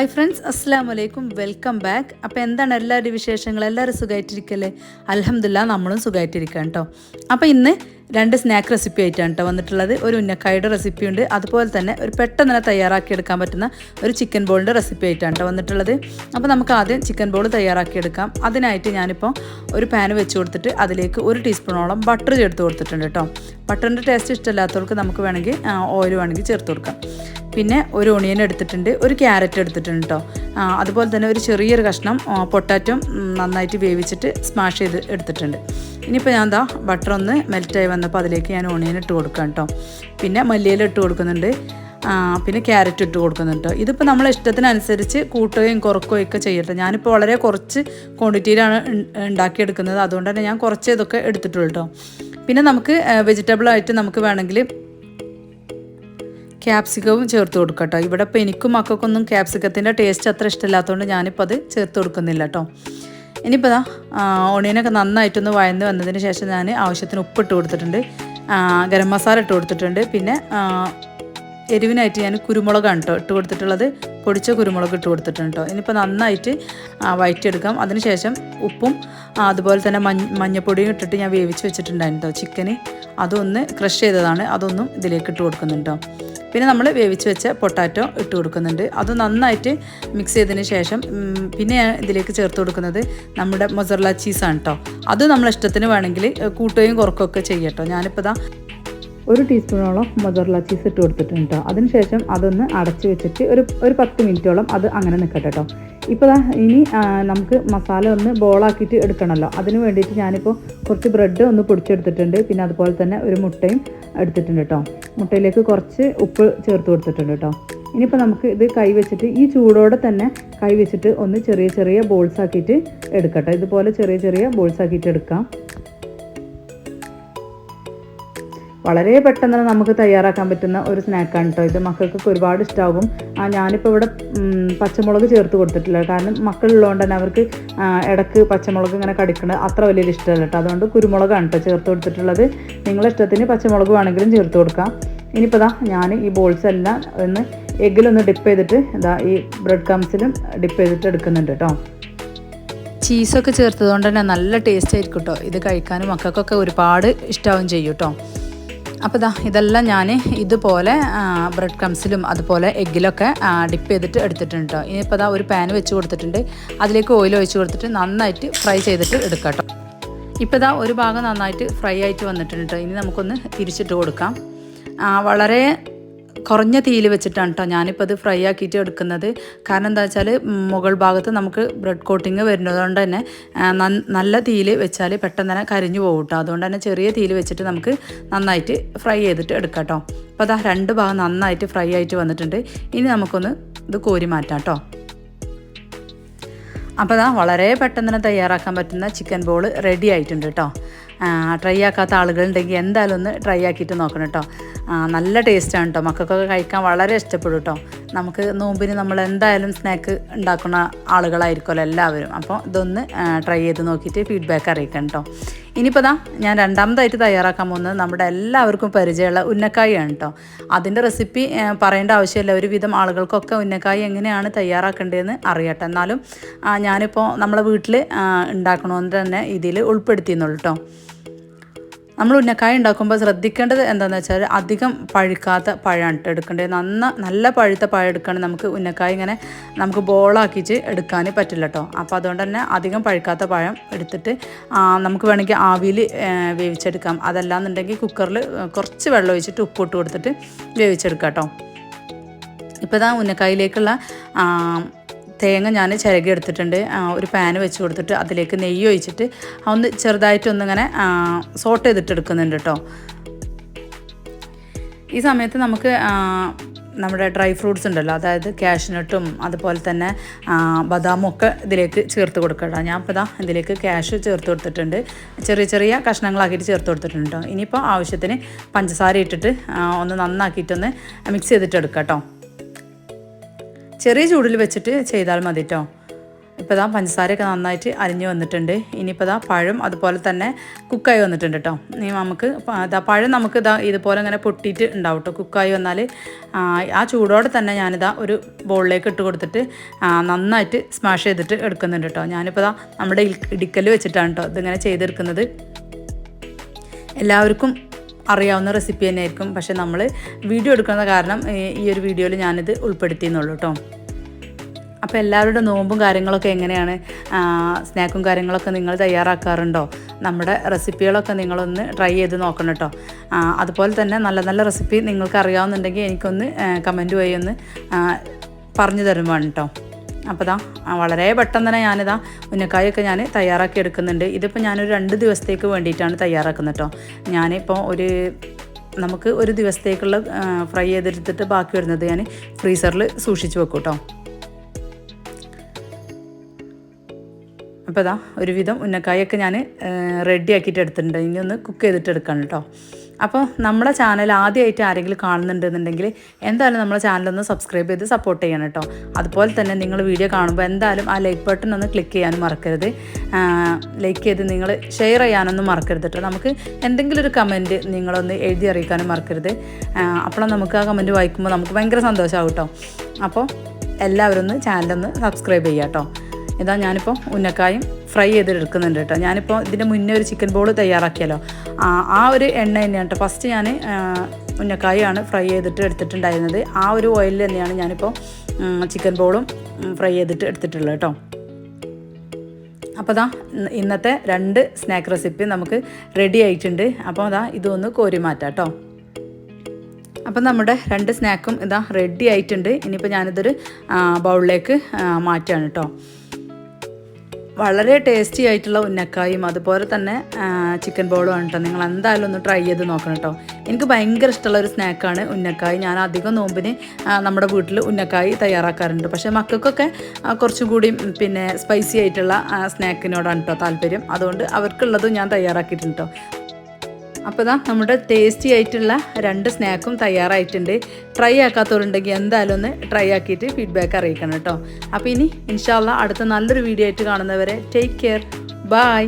Hi friends അസ്സാം വലൈക്കും welcome back അപ്പോൾ എന്താണ് എല്ലാവരുടെയും വിശേഷങ്ങൾ? എല്ലാവരും സുഖമായിട്ടിരിക്കല്ലേ അലഹമില്ല നമ്മളും സുഖമായിട്ടിരിക്കാം കേട്ടോ അപ്പോൾ ഇന്ന് രണ്ട് സ്നാക്ക് റെസിപ്പി ആയിട്ടാണ് കേട്ടോ വന്നിട്ടുള്ളത്. ഒരു ഉന്നക്കായുടെ റെസിപ്പി ഉണ്ട്. അതുപോലെ തന്നെ ഒരു പെട്ടെന്ന് തന്നെ തയ്യാറാക്കിയെടുക്കാൻ പറ്റുന്ന ഒരു ചിക്കൻ ബോളിന്റെ റെസിപ്പി ആയിട്ടാണ് കേട്ടോ വന്നിട്ടുള്ളത്. അപ്പോൾ നമുക്ക് ആദ്യം ചിക്കൻ ബോൾ തയ്യാറാക്കിയെടുക്കാം. അതിനായിട്ട് ഞാനിപ്പോൾ ഒരു പാൻ വെച്ച് കൊടുത്തിട്ട് അതിലേക്ക് ഒരു ടീസ്പൂണോളം ബട്ടർ ചേർത്ത് കൊടുത്തിട്ടുണ്ട് കേട്ടോ ബട്ടറിന്റെ ടേസ്റ്റ് ഇഷ്ടമില്ലാത്തവർക്ക് നമുക്ക് വേണമെങ്കിൽ ഓയിൽ വേണമെങ്കിൽ ചേർത്ത് കൊടുക്കാം. പിന്നെ ഒരു ഒണിയൻ എടുത്തിട്ടുണ്ട് ഒരു ക്യാരറ്റ് എടുത്തിട്ടുണ്ട് കേട്ടോ അതുപോലെ തന്നെ ഒരു ചെറിയൊരു കഷ്ണം പൊട്ടാറ്റോ നന്നായിട്ട് വേവിച്ചിട്ട് സ്മാഷ് ചെയ്ത് എടുത്തിട്ടുണ്ട്. ഇനിയിപ്പോൾ ഞാൻ എന്താ ബട്ടർ ഒന്ന് മെൽറ്റായി വന്നപ്പോൾ അതിലേക്ക് ഞാൻ ഓണിയൻ ഇട്ട് കൊടുക്കാം കേട്ടോ പിന്നെ മല്ലിയില ഇട്ട് കൊടുക്കുന്നുണ്ട്. പിന്നെ ക്യാരറ്റ് ഇട്ട് കൊടുക്കുന്നുണ്ട് ഇതിപ്പോൾ നമ്മളെ ഇഷ്ടത്തിനനുസരിച്ച് കൂട്ടുകയും കുറക്കുകയും ഒക്കെ ചെയ്യട്ടെ. ഞാനിപ്പോൾ വളരെ കുറച്ച് ക്വാണ്ടിറ്റിയിലാണ് ഉണ്ടാക്കിയെടുക്കുന്നത്. അതുകൊണ്ട് തന്നെ ഞാൻ കുറച്ച് ഇതൊക്കെ എടുത്തിട്ടുള്ളൂ കേട്ടോ പിന്നെ നമുക്ക് വെജിറ്റബിളായിട്ട് നമുക്ക് വേണമെങ്കിൽ ക്യാപ്സിക്കവും ചേർത്ത് കൊടുക്കാം കേട്ടോ ഇവിടെ ഇപ്പോൾ എനിക്കും മക്കൾക്കൊന്നും ക്യാപ്സിക്കത്തിന്റെ ടേസ്റ്റ് അത്ര ഇഷ്ടമില്ലാത്തതുകൊണ്ട് ഞാനിപ്പോൾ അത് ചേർത്ത് കൊടുക്കുന്നില്ല കേട്ടോ ഇനിയിപ്പോൾ ഓണിയനൊക്കെ നന്നായിട്ടൊന്ന് വഴന്ന് വന്നതിന് ശേഷം ഞാൻ ആവശ്യത്തിന് ഉപ്പിട്ട് കൊടുത്തിട്ടുണ്ട്. ഗരം മസാല ഇട്ട് കൊടുത്തിട്ടുണ്ട്. പിന്നെ എരിവിനായിട്ട് ഞാൻ കുരുമുളകാണ് കേട്ടോ ഇട്ട് കൊടുത്തിട്ടുള്ളത്. പൊടിച്ച കുരുമുളക് ഇട്ട് കൊടുത്തിട്ടുണ്ട് കേട്ടോ ഇനിയിപ്പോൾ നന്നായിട്ട് വയറ്റിയെടുക്കാം. അതിനുശേഷം ഉപ്പും അതുപോലെ തന്നെ മഞ്ഞ മഞ്ഞപ്പൊടിയും ഇട്ടിട്ട് ഞാൻ വേവിച്ച് വെച്ചിട്ടുണ്ടായിരുന്നു കേട്ടോ ചിക്കന്. അതൊന്ന് ക്രഷ് ചെയ്തതാണ്. അതൊന്നും ഇതിലേക്ക് ഇട്ട് കൊടുക്കുന്നുണ്ടോ പിന്നെ നമ്മൾ വേവിച്ച് വെച്ച പൊട്ടാറ്റോ ഇട്ട് കൊടുക്കുന്നുണ്ട്. അത് നന്നായിട്ട് മിക്സ് ചെയ്തതിന് ശേഷം പിന്നെ ഇതിലേക്ക് ചേർത്ത് കൊടുക്കുന്നത് നമ്മുടെ മൊസറല ചീസാണ് കേട്ടോ അത് നമ്മൾ ഇഷ്ടത്തിന് വേണമെങ്കിൽ കൂട്ടുകയും കുറക്കുകയൊക്കെ ചെയ്യട്ടോ ഞാനിപ്പോൾ ഇതാ ഒരു ടീസ്പൂണോളം മൊസറല ചീസ് ഇട്ട് കൊടുത്തിട്ടുണ്ട് കേട്ടോ അതിനുശേഷം അതൊന്ന് അടച്ച് വെച്ചിട്ട് ഒരു ഒരു പത്ത് മിനിറ്റോളം അത് അങ്ങനെ നിൽക്കട്ടെ കേട്ടോ ഇപ്പോൾ ഇനി നമുക്ക് മസാല ഒന്ന് ബോളാക്കിയിട്ട് എടുക്കണമല്ലോ അതിന് വേണ്ടിയിട്ട് ഞാനിപ്പോൾ കുറച്ച് ബ്രെഡ് ഒന്ന് പൊടിച്ചെടുത്തിട്ടുണ്ട്. പിന്നെ അതുപോലെ തന്നെ ഒരു മുട്ടയും എടുത്തിട്ടുണ്ട് കേട്ടോ മുട്ടയിലേക്ക് കുറച്ച് ഉപ്പ് ചേർത്ത് കൊടുത്തിട്ടുണ്ട് കേട്ടോ ഇനിയിപ്പോൾ നമുക്ക് ഇത് കൈവച്ചിട്ട് ഈ ചൂടോടെ തന്നെ കൈവച്ചിട്ട് ഒന്ന് ചെറിയ ചെറിയ ബോൾസ് ആക്കിയിട്ട് എടുക്കട്ടെ. ഇതുപോലെ ചെറിയ ചെറിയ ബോൾസ് ആക്കിയിട്ട് എടുക്കാം. വളരെ പെട്ടെന്ന് തന്നെ നമുക്ക് തയ്യാറാക്കാൻ പറ്റുന്ന ഒരു സ്നാക്കാണ് കേട്ടോ ഇത്. മക്കൾക്കൊക്കെ ഒരുപാട് ഇഷ്ടമാകും ആ ഞാനിപ്പോൾ ഇവിടെ പച്ചമുളക് ചേർത്ത് കൊടുത്തിട്ടില്ല കാരണം മക്കളുള്ളതുകൊണ്ട് തന്നെ അവർക്ക് ഇടയ്ക്ക് പച്ചമുളക് ഇങ്ങനെ കടിക്കുന്നത് അത്ര വലിയൊരു ഇഷ്ടമല്ല കേട്ടോ അതുകൊണ്ട് കുരുമുളകാണ് കേട്ടോ ചേർത്ത് കൊടുത്തിട്ടുള്ളത്. നിങ്ങളുടെ ഇഷ്ടത്തിന് പച്ചമുളക് വേണമെങ്കിലും ചേർത്ത് കൊടുക്കാം. ഇനിയിപ്പോൾ ഇതാ ഞാൻ ഈ ബോൾസ് എല്ലാം ഒന്ന് എഗ്ഗിലൊന്ന് ഡിപ്പ് ചെയ്തിട്ട് ഇതാ ഈ ബ്രെഡ് കംസിലും ഡിപ്പ് ചെയ്തിട്ട് എടുക്കുന്നുണ്ട് കേട്ടോ ചീസൊക്കെ ചേർത്തതുകൊണ്ട് തന്നെ നല്ല ടേസ്റ്റ് ആയിരിക്കും കേട്ടോ ഇത് കഴിക്കാനും മക്കൾക്കൊക്കെ ഒരുപാട് ഇഷ്ടമാവും ചെയ്യും കേട്ടോ അപ്പോൾ ഇതാ ഇതെല്ലാം ഞാൻ ഇതുപോലെ ബ്രെഡ് ക്രംസിലും അതുപോലെ എഗ്ഗിലൊക്കെ ഡിപ്പ് ചെയ്തിട്ട് എടുത്തിട്ടുണ്ട് കേട്ടോ ഇനിയിപ്പോൾ ഇതാ ഒരു പാൻ വെച്ച് കൊടുത്തിട്ടുണ്ട്. അതിലേക്ക് ഓയിൽ ഒഴിച്ച് കൊടുത്തിട്ട് നന്നായിട്ട് ഫ്രൈ ചെയ്തിട്ട് എടുക്കാം ഇപ്പോൾ ഇതാ ഒരു ഭാഗം നന്നായിട്ട് ഫ്രൈ ആയിട്ട് വന്നിട്ടുണ്ട് ഇനി നമുക്കൊന്ന് തിരിച്ചിട്ട് കൊടുക്കാം. വളരെ കുറഞ്ഞ തീയിൽ വെച്ചിട്ടാണ് കേട്ടോ ഞാനിപ്പോൾ അത് ഫ്രൈ ആക്കിയിട്ട് എടുക്കുന്നത്. കാരണം എന്താ വെച്ചാൽ മുകൾ ഭാഗത്ത് നമുക്ക് ബ്രെഡ് കോട്ടിങ് വരുന്നതുകൊണ്ട് തന്നെ നല്ല തീയിൽ വെച്ചാൽ പെട്ടെന്ന് തന്നെ കരിഞ്ഞു പോകും കേട്ടോ അതുകൊണ്ട് തന്നെ ചെറിയ തീയിൽ വെച്ചിട്ട് നമുക്ക് നന്നായിട്ട് ഫ്രൈ ചെയ്തിട്ട് എടുക്കാം കേട്ടോ അപ്പോൾ അതാ രണ്ട് ഭാഗം നന്നായിട്ട് ഫ്രൈ ആയിട്ട് വന്നിട്ടുണ്ട്. ഇനി നമുക്കൊന്ന് ഇത് കോരി മാറ്റാം കേട്ടോ അപ്പോൾ അതാ വളരെ പെട്ടെന്ന് തന്നെ തയ്യാറാക്കാൻ പറ്റുന്ന ചിക്കൻ ബോൾ റെഡി ആയിട്ടുണ്ട് കേട്ടോ ട്രൈ ആക്കാത്ത ആളുകളുണ്ടെങ്കിൽ എന്തായാലും ഒന്ന് ട്രൈ ആക്കിയിട്ട് നോക്കണം കേട്ടോ നല്ല ടേസ്റ്റാണ് കേട്ടോ മക്കൾക്കൊക്കെ കഴിക്കാൻ വളരെ ഇഷ്ടപ്പെടും കേട്ടോ നമുക്ക് നോമ്പിന് നമ്മൾ എന്തായാലും സ്നാക്ക് ഉണ്ടാക്കുന്ന ആളുകളായിരിക്കുമല്ലോ എല്ലാവരും. അപ്പോൾ ഇതൊന്ന് ട്രൈ ചെയ്ത് നോക്കിയിട്ട് ഫീഡ്ബാക്ക് അറിയിക്കണം കേട്ടോ ഇനിയിപ്പോൾ ദാ ഞാൻ രണ്ടാമതായിട്ട് തയ്യാറാക്കാൻ പോകുന്നത് നമ്മുടെ എല്ലാവർക്കും പരിചയമുള്ള ഉന്നക്കായാണ് കേട്ടോ അതിന്റെ റെസിപ്പി പറയേണ്ട ആവശ്യമില്ല. ഒരുവിധം ആളുകൾക്കൊക്കെ ഉന്നക്കായി എങ്ങനെയാണ് തയ്യാറാക്കേണ്ടതെന്ന് അറിയട്ടെ എന്നാലും ഞാനിപ്പോൾ നമ്മളെ വീട്ടിൽ ഉണ്ടാക്കണമെന്ന് തന്നെ ഇതിൽ ഉൾപ്പെടുത്തിയെന്നുള്ളൂ കേട്ടോ നമ്മൾ ഉന്നക്കായ ഉണ്ടാക്കുമ്പോൾ ശ്രദ്ധിക്കേണ്ടത് എന്താണെന്ന് വെച്ചാൽ അധികം പഴുക്കാത്ത പഴമാണ് എടുക്കേണ്ടത്. നന്ന നല്ല പഴുത്ത പഴം എടുക്കുകയാണെങ്കിൽ നമുക്ക് ഉന്നക്കായ ഇങ്ങനെ നമുക്ക് ബോളാക്കിച്ച് എടുക്കാൻ പറ്റില്ല കേട്ടോ അപ്പോൾ അതുകൊണ്ട് തന്നെ അധികം പഴുക്കാത്ത പഴം എടുത്തിട്ട് നമുക്ക് വേണമെങ്കിൽ ആവിയിൽ വേവിച്ചെടുക്കാം. അതല്ലാന്നുണ്ടെങ്കിൽ കുക്കറിൽ കുറച്ച് വെള്ളം ഒഴിച്ചിട്ട് ഉപ്പിട്ട് കൊടുത്തിട്ട് വേവിച്ചെടുക്കാം കേട്ടോ ഇപ്പോൾ ഇതാ ഉന്നക്കായിലേക്കുള്ള തേങ്ങ ഞാൻ ചിരകി എടുത്തിട്ടുണ്ട്. ഒരു പാന് വെച്ച് കൊടുത്തിട്ട് അതിലേക്ക് നെയ്യ് ഒഴിച്ചിട്ട് ഒന്ന് ചെറുതായിട്ടൊന്നിങ്ങനെ സോട്ട് ചെയ്തിട്ട് എടുക്കുന്നുണ്ട് കേട്ടോ ഈ സമയത്ത് നമുക്ക് നമ്മുടെ ഡ്രൈ ഫ്രൂട്ട്സ് ഉണ്ടല്ലോ അതായത് ക്യാഷ്നട്ടും അതുപോലെ തന്നെ ബദാമും ഒക്കെ ഇതിലേക്ക് ചേർത്ത് കൊടുക്കട്ടോ ഞാൻ ഇപ്പോൾ ഇതാ ഇതിലേക്ക് ക്യാഷ് ചേർത്ത് കൊടുത്തിട്ടുണ്ട്. ചെറിയ ചെറിയ കഷ്ണങ്ങളാക്കിയിട്ട് ചേർത്ത് കൊടുത്തിട്ടുണ്ട് കേട്ടോ ഇനിയിപ്പോൾ ആവശ്യത്തിന് പഞ്ചസാര ഇട്ടിട്ട് ഒന്ന് നന്നാക്കിയിട്ടൊന്ന് മിക്സ് ചെയ്തിട്ട് എടുക്കാം കേട്ടോ ചെറിയ ചൂടിൽ വെച്ചിട്ട് ചെയ്താൽ മതി കേട്ടോ ഇപ്പോൾ ഇതാ പഞ്ചസാരയൊക്കെ നന്നായിട്ട് അരിഞ്ഞ് വന്നിട്ടുണ്ട്. ഇനിയിപ്പോൾ ഇതാ പഴം അതുപോലെ തന്നെ കുക്കായി വന്നിട്ടുണ്ട് കേട്ടോ ഇനി നമുക്ക് ഇതാ പഴം നമുക്ക് ഇതാ ഇതുപോലെ ഇങ്ങനെ പൊട്ടിയിട്ട് ഉണ്ടാവും കേട്ടോ കുക്കായി വന്നാൽ ആ ചൂടോടെ തന്നെ ഞാനിതാ ഒരു ബോളിലേക്ക് ഇട്ട് കൊടുത്തിട്ട് നന്നായിട്ട് സ്മാഷ് ചെയ്തിട്ട് എടുക്കുന്നുണ്ട് കേട്ടോ ഞാനിപ്പോൾ ഇതാ നമ്മുടെ ഇടിക്കൽ വെച്ചിട്ടാണ് കേട്ടോ ഇതിങ്ങനെ ചെയ്തെടുക്കുന്നത്. എല്ലാവർക്കും അറിയാവുന്ന റെസിപ്പി തന്നെയായിരിക്കും. പക്ഷെ നമ്മൾ വീഡിയോ എടുക്കുന്ന കാരണം ഈ- ഒരു വീഡിയോയിൽ ഞാനിത് ഉൾപ്പെടുത്തിയെന്നുള്ളൂ കേട്ടോ അപ്പോൾ എല്ലാവരുടെ നോമ്പും കാര്യങ്ങളൊക്കെ എങ്ങനെയാണ്? സ്നാക്കും കാര്യങ്ങളൊക്കെ നിങ്ങൾ തയ്യാറാക്കാറുണ്ടോ? നമ്മുടെ റെസിപ്പികളൊക്കെ നിങ്ങളൊന്ന് ട്രൈ ചെയ്ത് നോക്കണം കേട്ടോ അതുപോലെ തന്നെ നല്ല നല്ല റെസിപ്പി നിങ്ങൾക്ക് അറിയാവുന്നുണ്ടെങ്കിൽ എനിക്കൊന്ന് കമന്റ് വഴി ഒന്ന് പറഞ്ഞു തരുമ്പോൾ കേട്ടോ അപ്പോൾ ആ, വളരെ പെട്ടെന്ന് തന്നെ ഞാനിതാ ഉന്നക്കായൊക്കെ ഞാൻ തയ്യാറാക്കി എടുക്കുന്നുണ്ട്. ഇതിപ്പോൾ ഞാനൊരു രണ്ട് ദിവസത്തേക്ക് വേണ്ടിയിട്ടാണ് തയ്യാറാക്കുന്നത് കേട്ടോ ഞാനിപ്പോൾ ഒരു നമുക്ക് ഒരു ദിവസത്തേക്കുള്ള ഫ്രൈ ചെയ്തെടുത്തിട്ട് ബാക്കി വരുന്നത് ഞാൻ ഫ്രീസറിൽ സൂക്ഷിച്ച് വെക്കും കേട്ടോ അപ്പോൾ ഇതാ ഒരുവിധം ഉന്നക്കായൊക്കെ ഞാൻ റെഡി ആക്കിയിട്ട് എടുത്തിട്ടുണ്ട്. ഇനി ഒന്ന് കുക്ക് ചെയ്തിട്ട് എടുക്കണം കേട്ടോ അപ്പോൾ നമ്മുടെ ചാനൽ ആദ്യമായിട്ട് ആരെങ്കിലും കാണുന്നുണ്ടെന്നുണ്ടെങ്കിൽ എന്തായാലും നമ്മുടെ ചാനലൊന്ന് സബ്സ്ക്രൈബ് ചെയ്ത് സപ്പോർട്ട് ചെയ്യണം കേട്ടോ. അതുപോലെ തന്നെ നിങ്ങൾ വീഡിയോ കാണുമ്പോൾ എന്തായാലും ആ ലൈക്ക് ബട്ടൺ ഒന്ന് ക്ലിക്ക് ചെയ്യാനും മറക്കരുത്. ലൈക്ക് ചെയ്ത് നിങ്ങൾ ഷെയർ ചെയ്യാനൊന്നും മറക്കരുത് കേട്ടോ. നമുക്ക് എന്തെങ്കിലും ഒരു കമന്റ് നിങ്ങളൊന്ന് എഴുതി അറിയിക്കാനും മറക്കരുത്. അപ്പോൾ നമുക്ക് ആ കമന്റ് വായിക്കുമ്പോൾ നമുക്ക് ഭയങ്കര സന്തോഷമാകും കേട്ടോ. അപ്പോൾ എല്ലാവരും ഒന്ന് ചാനലൊന്ന് സബ്സ്ക്രൈബ് ചെയ്യാം കേട്ടോ. ഇതാ ഞാനിപ്പോൾ ഉന്നക്കായും ഫ്രൈ ചെയ്തെടുക്കുന്നുണ്ട് കേട്ടോ. ഞാനിപ്പോൾ ഇതിന്റെ മുന്നേ ഒരു ചിക്കൻ ബോൾ തയ്യാറാക്കിയല്ലോ. ആ ഒരു എണ്ണ തന്നെയാണ് കേട്ടോ. ഫസ്റ്റ് ഞാൻ ഉന്നക്കായാണ് ഫ്രൈ ചെയ്തിട്ട് എടുത്തിട്ടുണ്ടായിരുന്നത്. ആ ഒരു ഓയിലിൽ തന്നെയാണ് ഞാനിപ്പോൾ ചിക്കൻ ബോളും ഫ്രൈ ചെയ്തിട്ട് എടുത്തിട്ടുള്ളത് കേട്ടോ. അപ്പോൾ അതാ ഇന്നത്തെ രണ്ട് സ്നാക്ക് റെസിപ്പി നമുക്ക് റെഡി ആയിട്ടുണ്ട്. അപ്പോൾ അതാ ഇതൊന്ന് കോരി മാറ്റാം കേട്ടോ. അപ്പം നമ്മുടെ രണ്ട് സ്നാക്കും ഇതാ റെഡി ആയിട്ടുണ്ട്. ഇനിയിപ്പോൾ ഞാനിതൊരു ബൗളിലേക്ക് മാറ്റുകയാണ് കേട്ടോ. വളരെ ടേസ്റ്റി ആയിട്ടുള്ള ഉന്നക്കായും അതുപോലെ തന്നെ ചിക്കൻ ബോളും ആണ് കേട്ടോ നിങ്ങൾ എന്തായാലും ഒന്ന് ട്രൈ ചെയ്ത് നോക്കണം കേട്ടോ എനിക്ക് ഭയങ്കര ഇഷ്ടമുള്ള ഒരു സ്നാക്കാണ് ഉന്നക്കായി. ഞാൻ അധികം നോമ്പിന് നമ്മുടെ വീട്ടിൽ ഉന്നക്കായി തയ്യാറാക്കാറുണ്ട്. പക്ഷേ മക്കൾക്കൊക്കെ കുറച്ചും കൂടി പിന്നെ സ്പൈസി ആയിട്ടുള്ള സ്നാക്കിനോടാണ് കേട്ടോ താല്പര്യം. അതുകൊണ്ട് അവർക്കുള്ളതും ഞാൻ തയ്യാറാക്കിയിട്ടുണ്ട് കേട്ടോ അപ്പോൾ ഇതാ നമ്മുടെ ടേസ്റ്റി ആയിട്ടുള്ള രണ്ട് സ്നാക്കും തയ്യാറായിട്ടുണ്ട്. ട്രൈ ആക്കാത്തവരുണ്ടെങ്കിൽ എന്തായാലും ഒന്ന് ട്രൈ ആക്കിയിട്ട് ഫീഡ്ബാക്ക് അറിയിക്കണം കേട്ടോ. അപ്പോൾ ഇനി ഇൻഷാല്ല അടുത്ത നല്ലൊരു വീഡിയോ ആയിട്ട് കാണുന്നവരെ ടേക്ക് കെയർ ബൈ